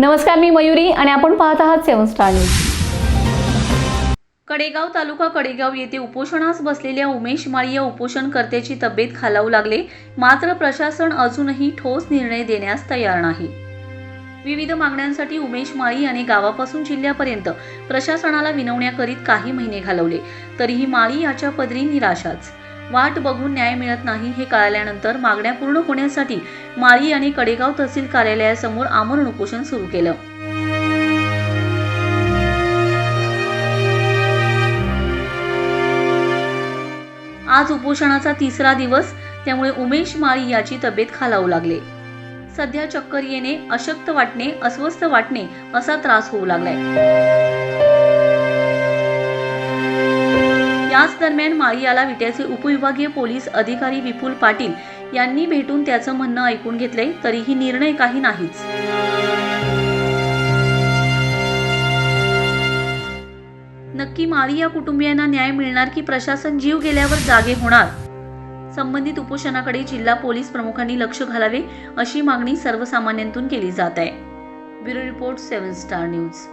नमस्कार मी मयुरी आणि आपण पाहत आहात seven star news. Kadegaon taluka Kadegaon येथे उपोषणास बसलेल्या उमेश माळी या उपोषणकर्त्याची तब्येत खालावू लागले. मात्र प्रशासन अजूनही ठोस निर्णय देण्यास तयार नाही. विविध मागण्यांसाठी उमेश माळी यांनी गावापासून जिल्ह्यापर्यंत प्रशासनाला विनवण्या करीत काही महिने घालवले. तरीही माळी याच्या पदरी निराशाच. वाट बघून न्याय मिळत नाही हे कळाल्यानंतर मागण्या पूर्ण होण्यासाठी माळी यांनी कडेगाव तहसील कार्यालयासमोर आमरण उपोषण सुरू केलं. आज उपोषणाचा तिसरा दिवस त्यामुळे उमेश माळी याची तब्येत खालावू लागले. सध्या चक्कर येणे अशक्त वाटणे अस्वस्थ वाटणे असा त्रास होऊ लागलाय. याच दरम्यान माळी याला विट्याचे उपविभागीय पोलीस अधिकारी विपुल पाटील यांनी भेटून त्याचं म्हणणं ऐकून घेतलंय तरीही निर्णय काही नाहीच. नक्की माळी या कुटुंबियांना न्याय मिळणार की प्रशासन जीव गेल्यावर जागे होणार? संबंधित उपोषणाकडे जिल्हा पोलीस प्रमुखांनी लक्ष घालावे अशी मागणी सर्वसामान्यांतून केली जात आहे. Bureau report seven star news.